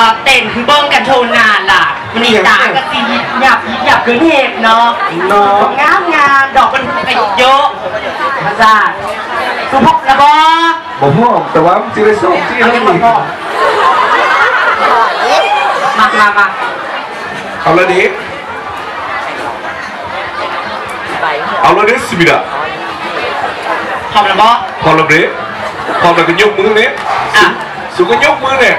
อ่อเต้นคือเบิ้งกันโชว์นานล่ะมันนี่ตากระสีหยับหยับเกินเหตุเนาะเนาะงามงามดอกมันไปเยอะอาจารย์สุภาพนะบอบอกพ่อแต่ว่าจีได้ส่งที่เอาให้เงินดีมาพ่อมามามาเอาละดิเอาละดิสิบิดาพร้อมแล้วบอพอละดิพอละก็ยกมือเนี่ยอะสุก็ยกมือเนี่ย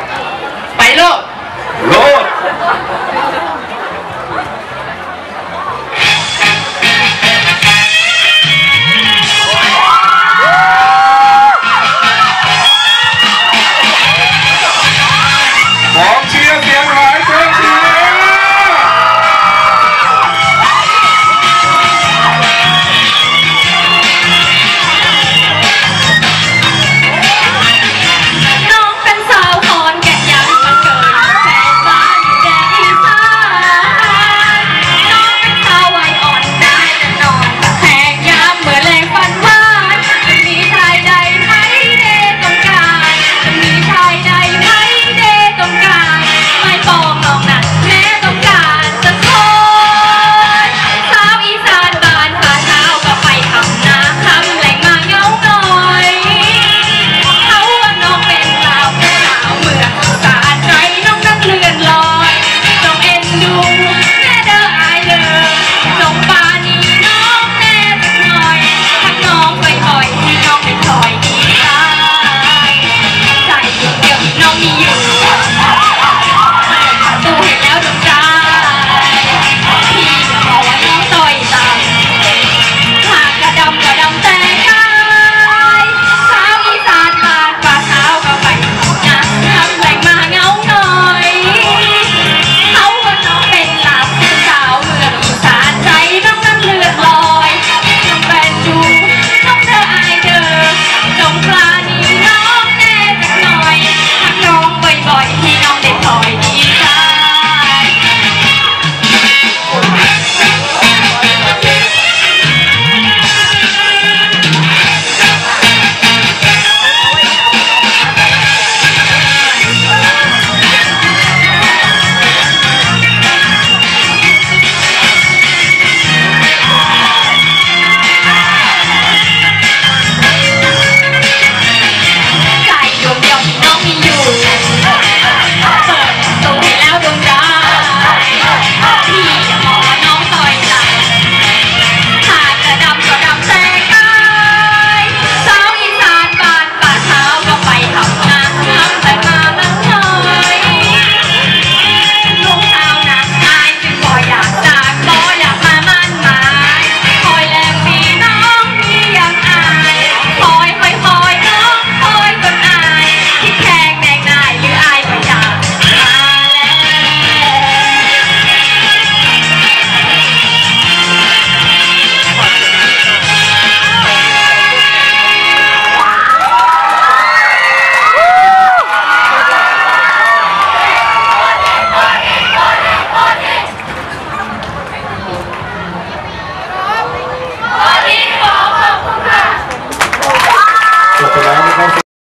ไปเ